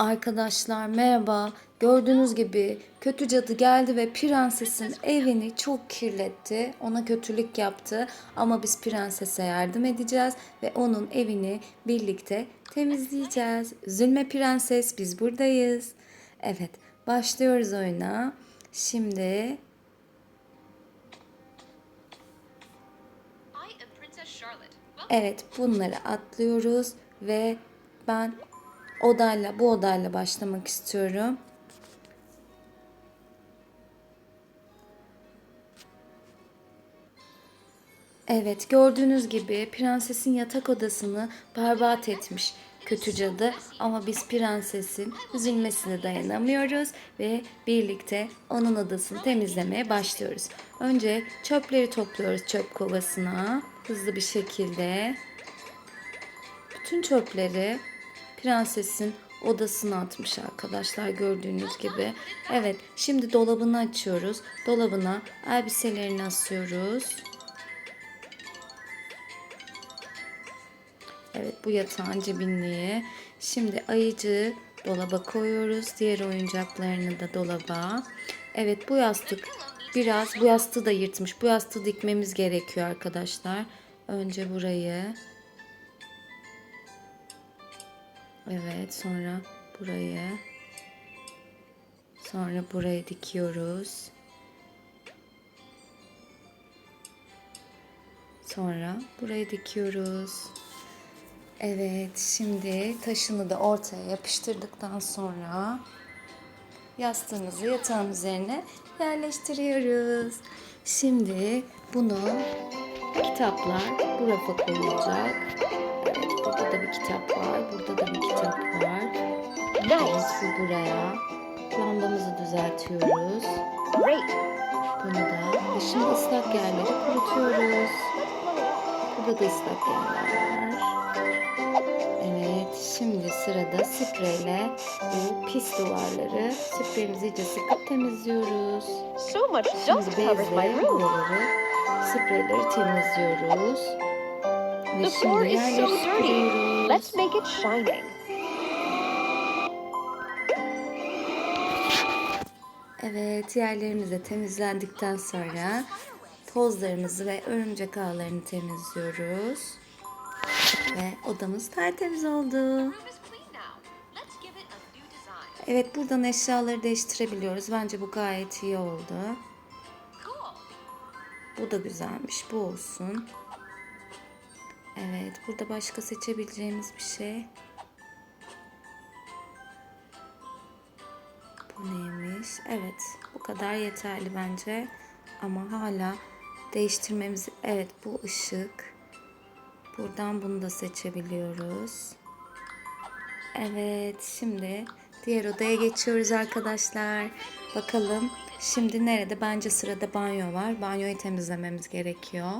Arkadaşlar merhaba. Gördüğünüz gibi kötü cadı geldi ve prensesin evini çok kirletti. Ona kötülük yaptı ama biz prensese yardım edeceğiz ve onun evini birlikte temizleyeceğiz. Üzülme prenses biz buradayız. Evet başlıyoruz oyuna. Şimdi. Evet bunları atlıyoruz ve ben odayla bu odayla başlamak istiyorum. Evet gördüğünüz gibi prensesin yatak odasını berbat etmiş kötü cadı ama biz prensesin üzülmesine dayanamıyoruz ve birlikte onun odasını temizlemeye başlıyoruz. Önce çöpleri topluyoruz çöp kovasına hızlı bir şekilde. Bütün çöpleri prensesin odasına atmış arkadaşlar gördüğünüz gibi. Evet şimdi dolabını açıyoruz. Dolabına elbiselerini asıyoruz. Evet bu yatağın cebinliği. Şimdi ayıcı dolaba koyuyoruz. Diğer oyuncaklarını da dolaba. Evet bu yastık biraz bu yastığı da yırtmış. Bu yastığı dikmemiz gerekiyor arkadaşlar. Önce burayı. Evet sonra burayı. Sonra burayı dikiyoruz. Sonra burayı dikiyoruz. Evet, şimdi taşını da ortaya yapıştırdıktan sonra yastığımızı yatağın üzerine yerleştiriyoruz. Şimdi bunu kitaplar bu rafa koyulacak. Burada da bir kitap var, burada da. Evet, bu buraya. Lambamızı düzeltiyoruz. Great. Bunu da. Ve şimdi ıslak yerleri kurutuyoruz. Burada da ıslak yerler var. Evet, şimdi sırada spreyle bu pis duvarları spreyimizi iyice sıkıp temizliyoruz. So much dust covers my room. spreyleri temizliyoruz. Ve The floor şimdi is so dirty. Let's make it shining. Evet, yerlerimiz de temizlendikten sonra tozlarımızı ve örümcek ağlarını temizliyoruz. Ve odamız tertemiz oldu. Evet, buradan eşyaları değiştirebiliyoruz. Bence bu gayet iyi oldu. Bu da güzelmiş. Bu olsun. Evet, burada başka seçebileceğimiz bir şey. Bu neymiş? Evet, bu kadar yeterli bence. Ama hala değiştirmemiz... Evet, bu ışık. Buradan bunu da seçebiliyoruz. Evet, şimdi diğer odaya geçiyoruz arkadaşlar. Bakalım şimdi nerede? Bence sırada banyo var. Banyoyu temizlememiz gerekiyor.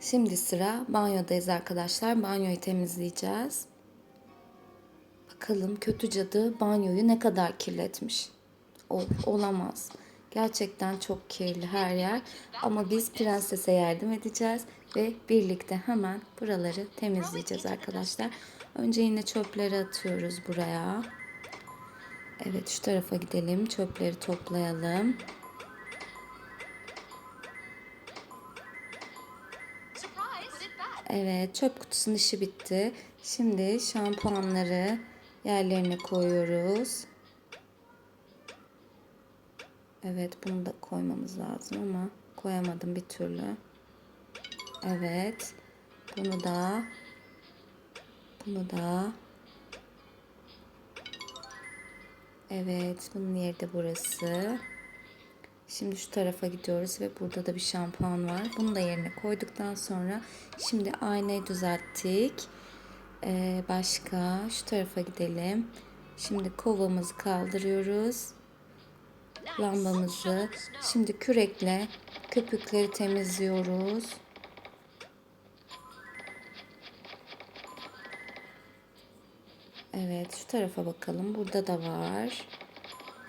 Şimdi sıra banyodayız arkadaşlar. Banyoyu temizleyeceğiz. Bakalım kötü cadı banyoyu ne kadar kirletmiş. Of, olamaz. Gerçekten çok kirli her yer. Ama biz prensese yardım edeceğiz ve birlikte hemen buraları temizleyeceğiz arkadaşlar. Önce yine çöpleri atıyoruz buraya. Evet şu tarafa gidelim. Çöpleri toplayalım. Evet çöp kutusunun işi bitti. Şimdi şampuanları yerlerine koyuyoruz. Evet bunu da koymamız lazım ama koyamadım bir türlü. Evet. Bunu da bunu da Evet bunun yeri de burası. Şimdi şu tarafa gidiyoruz ve burada da bir şampuan var. Bunu da yerine koyduktan sonra şimdi aynayı düzelttik. Ee, başka şu tarafa gidelim. Şimdi kovamızı kaldırıyoruz. Lambamızı. Şimdi kürekle köpükleri temizliyoruz. Evet şu tarafa bakalım. Burada da var.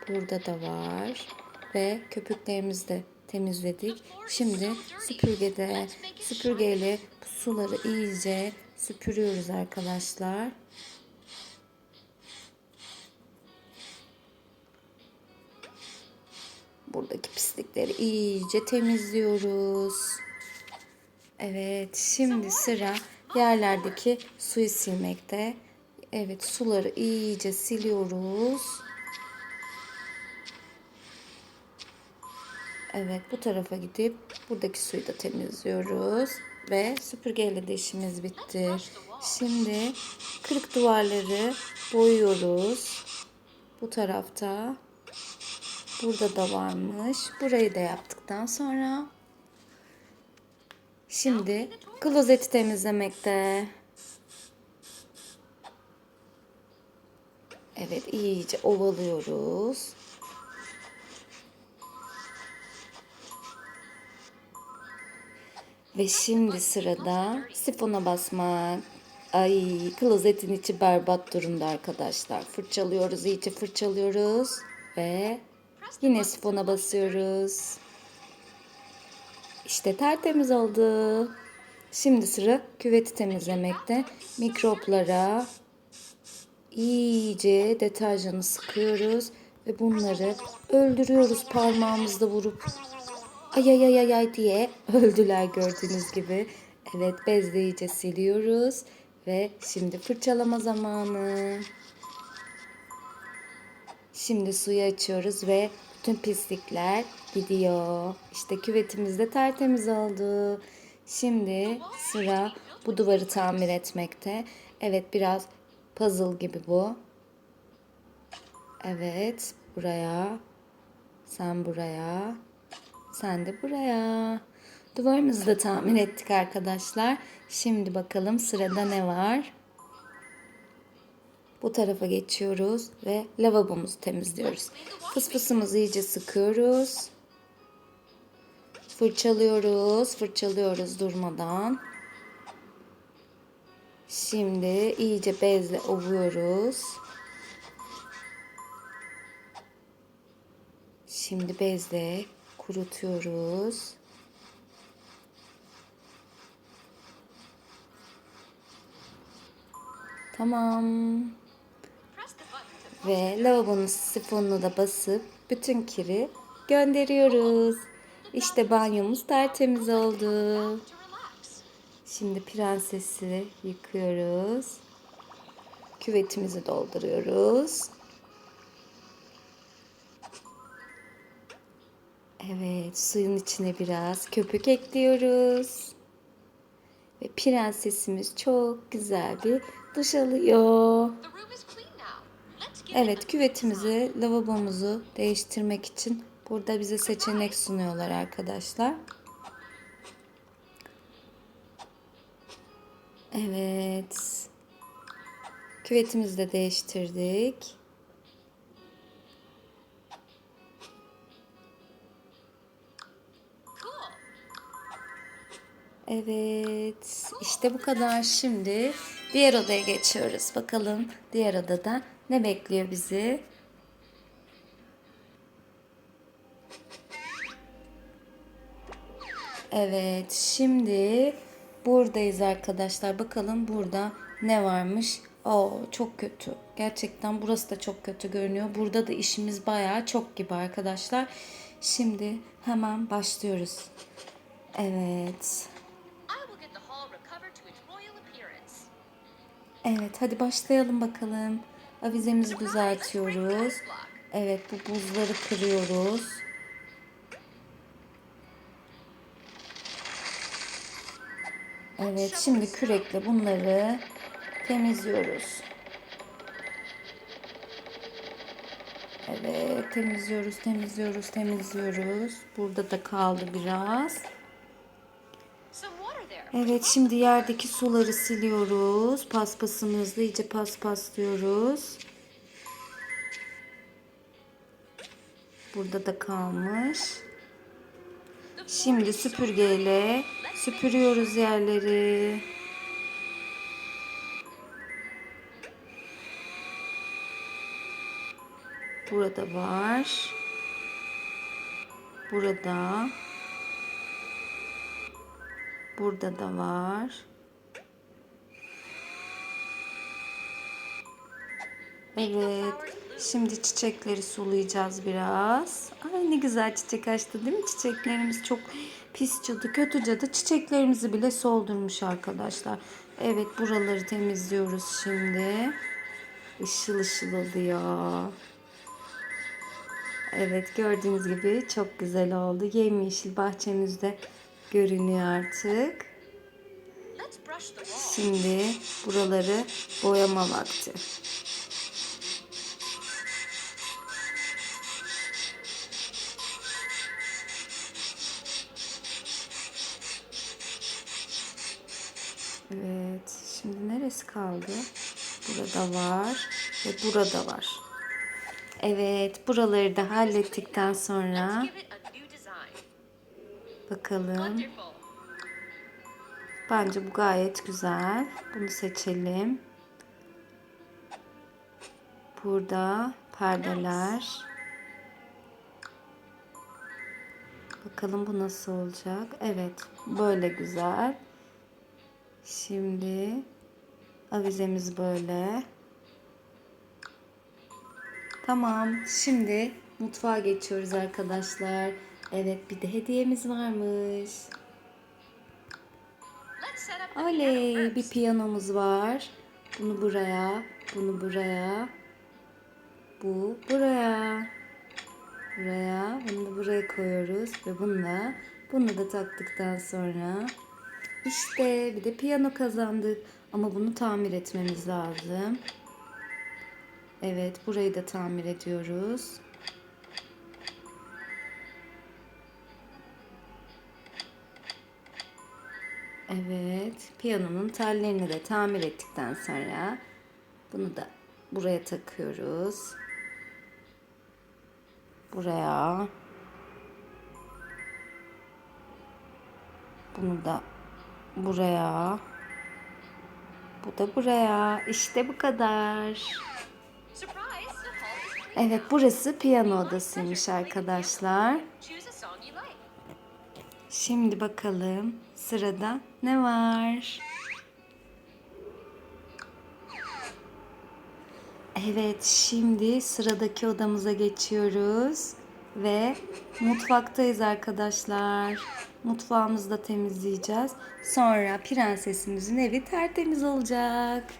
Burada da var. Ve köpüklerimizi de temizledik. Şimdi süpürgede süpürgeyle suları iyice süpürüyoruz arkadaşlar. Buradaki pislikleri iyice temizliyoruz. Evet, şimdi sıra yerlerdeki suyu silmekte. Evet, suları iyice siliyoruz. Evet, bu tarafa gidip buradaki suyu da temizliyoruz. Ve süpürgeyle de işimiz bitti. Şimdi kırık duvarları boyuyoruz. Bu tarafta. Burada da varmış. Burayı da yaptıktan sonra şimdi klozeti temizlemekte. Evet iyice ovalıyoruz. Ve şimdi sırada sifona basmak. Ay klozetin içi berbat durumda arkadaşlar. Fırçalıyoruz iyice fırçalıyoruz. Ve yine sifona basıyoruz. İşte tertemiz oldu. Şimdi sıra küveti temizlemekte. Mikroplara iyice deterjanı sıkıyoruz ve bunları öldürüyoruz parmağımızla vurup. Ay ay ay ay ay diye öldüler gördüğünüz gibi. Evet bezle iyice siliyoruz ve şimdi fırçalama zamanı. Şimdi suyu açıyoruz ve bütün pislikler gidiyor. İşte küvetimiz de tertemiz oldu. Şimdi sıra bu duvarı tamir etmekte. Evet biraz puzzle gibi bu. Evet buraya. Sen buraya. Sen de buraya. Duvarımızı da tamir ettik arkadaşlar. Şimdi bakalım sırada ne var? Bu tarafa geçiyoruz ve lavabomuzu temizliyoruz. Fısfısımızı iyice sıkıyoruz. Fırçalıyoruz, fırçalıyoruz durmadan. Şimdi iyice bezle ovuyoruz. Şimdi bezle kurutuyoruz. Tamam. Ve lavabonun sifonuna da basıp bütün kiri gönderiyoruz. İşte banyomuz tertemiz oldu. Şimdi prensesi yıkıyoruz. Küvetimizi dolduruyoruz. Evet, suyun içine biraz köpük ekliyoruz. Ve prensesimiz çok güzel bir duş alıyor. Evet, küvetimizi, lavabomuzu değiştirmek için burada bize seçenek sunuyorlar arkadaşlar. Evet. Küvetimizi de değiştirdik. Evet, işte bu kadar. Şimdi diğer odaya geçiyoruz. Bakalım diğer odada ne bekliyor bizi? Evet, şimdi buradayız arkadaşlar. Bakalım burada ne varmış? Oo, çok kötü. Gerçekten burası da çok kötü görünüyor. Burada da işimiz bayağı çok gibi arkadaşlar. Şimdi hemen başlıyoruz. Evet. Evet hadi başlayalım bakalım. Avizemizi düzeltiyoruz. Evet bu buzları kırıyoruz. Evet şimdi kürekle bunları temizliyoruz. Evet temizliyoruz temizliyoruz temizliyoruz. Burada da kaldı biraz. Evet şimdi yerdeki suları siliyoruz. Paspasımızla iyice paspaslıyoruz. Burada da kalmış. Şimdi süpürgeyle süpürüyoruz yerleri. Burada var. Burada. Burada da var. Evet. Şimdi çiçekleri sulayacağız biraz. Ay ne güzel çiçek açtı değil mi? Çiçeklerimiz çok pis cadı, kötü cadı çiçeklerimizi bile soldurmuş arkadaşlar. Evet buraları temizliyoruz şimdi. Işıl ışıl oluyor. Evet gördüğünüz gibi çok güzel oldu. Yemyeşil bahçemizde görünüyor artık. Şimdi buraları boyama vakti. Evet, şimdi neresi kaldı? Burada var ve burada var. Evet, buraları da hallettikten sonra Give it a new design. Bakalım. Bence bu gayet güzel. Bunu seçelim. Burada perdeler. Bakalım bu nasıl olacak. Evet, böyle güzel. Şimdi avizemiz böyle. Tamam. Şimdi mutfağa geçiyoruz arkadaşlar. Evet, bir de hediyemiz varmış. Oley bir piyanomuz var. Bunu buraya, bunu buraya. Bu buraya. Buraya, bunu da buraya koyuyoruz ve bununla bunu da taktıktan sonra işte bir de piyano kazandık. Ama bunu tamir etmemiz lazım. Evet, burayı da tamir ediyoruz. Evet, piyanonun tellerini de tamir ettikten sonra bunu da buraya takıyoruz. Buraya. Bunu da buraya. Bu da buraya. İşte bu kadar. Evet, burası piyano odasıymış arkadaşlar. Şimdi bakalım sırada ne var? Evet, şimdi sıradaki odamıza geçiyoruz ve mutfaktayız arkadaşlar. Mutfağımızı da temizleyeceğiz. Sonra prensesimizin evi tertemiz olacak.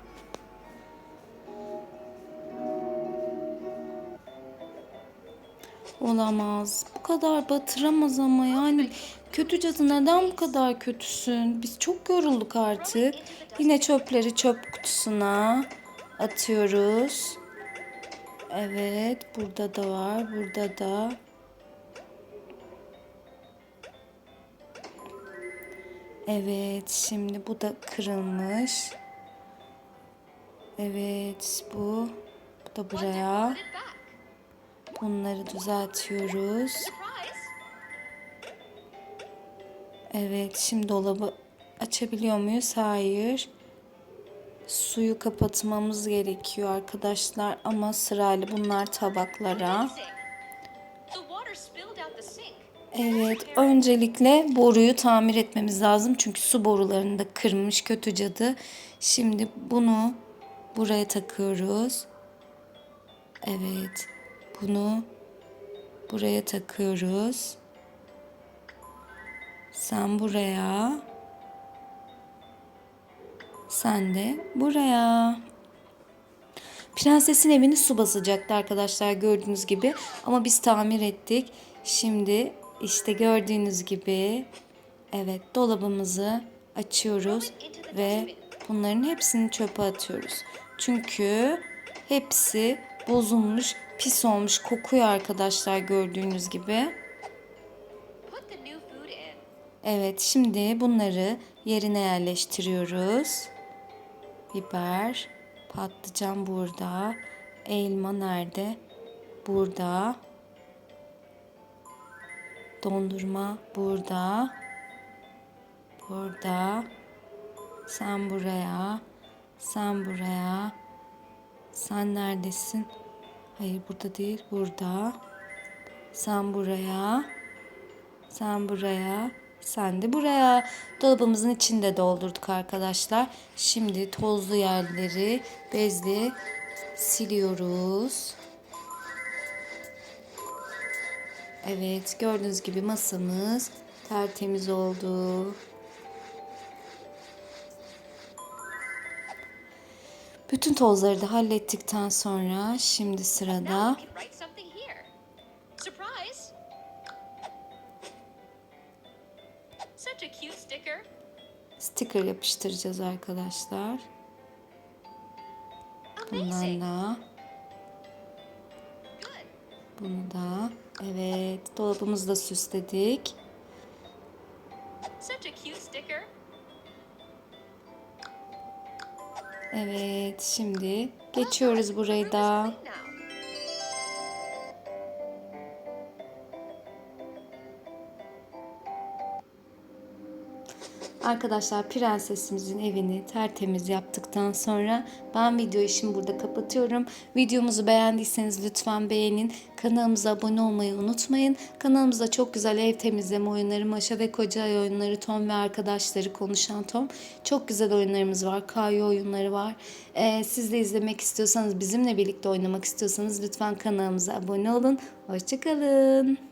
Olamaz. Bu kadar batıramaz ama yani kötü cadı neden bu kadar kötüsün? Biz çok yorulduk artık. Yine çöpleri çöp kutusuna atıyoruz. Evet, burada da var, burada da. Evet, şimdi bu da kırılmış. Evet, bu. Bu da buraya. Bunları düzeltiyoruz. Evet, şimdi dolabı açabiliyor muyuz? Hayır. Suyu kapatmamız gerekiyor arkadaşlar ama sırayla bunlar tabaklara. Evet, öncelikle boruyu tamir etmemiz lazım çünkü su borularını da kırmış kötü cadı. Şimdi bunu buraya takıyoruz. Evet, bunu buraya takıyoruz. Sen buraya. Sen de buraya. Prensesin evini su basacaktı arkadaşlar gördüğünüz gibi. Ama biz tamir ettik. Şimdi işte gördüğünüz gibi evet dolabımızı açıyoruz ve bunların hepsini çöpe atıyoruz. Çünkü hepsi bozulmuş, pis olmuş, kokuyor arkadaşlar gördüğünüz gibi. Evet, şimdi bunları yerine yerleştiriyoruz. Biber, patlıcan burada. Elma nerede? Burada. Dondurma burada. Burada. Sen buraya. Sen buraya. Sen neredesin? Hayır burada değil, burada. Sen buraya. Sen buraya, sen de buraya. Dolabımızın içinde doldurduk arkadaşlar. Şimdi tozlu yerleri bezle Siliyoruz. Evet, gördüğünüz gibi masamız tertemiz oldu. Bütün tozları da hallettikten sonra şimdi sırada Such a cute sticker. sticker yapıştıracağız arkadaşlar. Good. bunu da. Evet, dolabımızı da süsledik. Such a cute sticker. Evet, şimdi geçiyoruz burayı da. Arkadaşlar prensesimizin evini tertemiz yaptıktan sonra ben videoyu şimdi burada kapatıyorum. Videomuzu beğendiyseniz lütfen beğenin. Kanalımıza abone olmayı unutmayın. Kanalımızda çok güzel ev temizleme oyunları, Maşa ve Koca oyunları, Tom ve arkadaşları konuşan Tom. Çok güzel oyunlarımız var. Kayo oyunları var. Ee, siz de izlemek istiyorsanız, bizimle birlikte oynamak istiyorsanız lütfen kanalımıza abone olun. Hoşçakalın.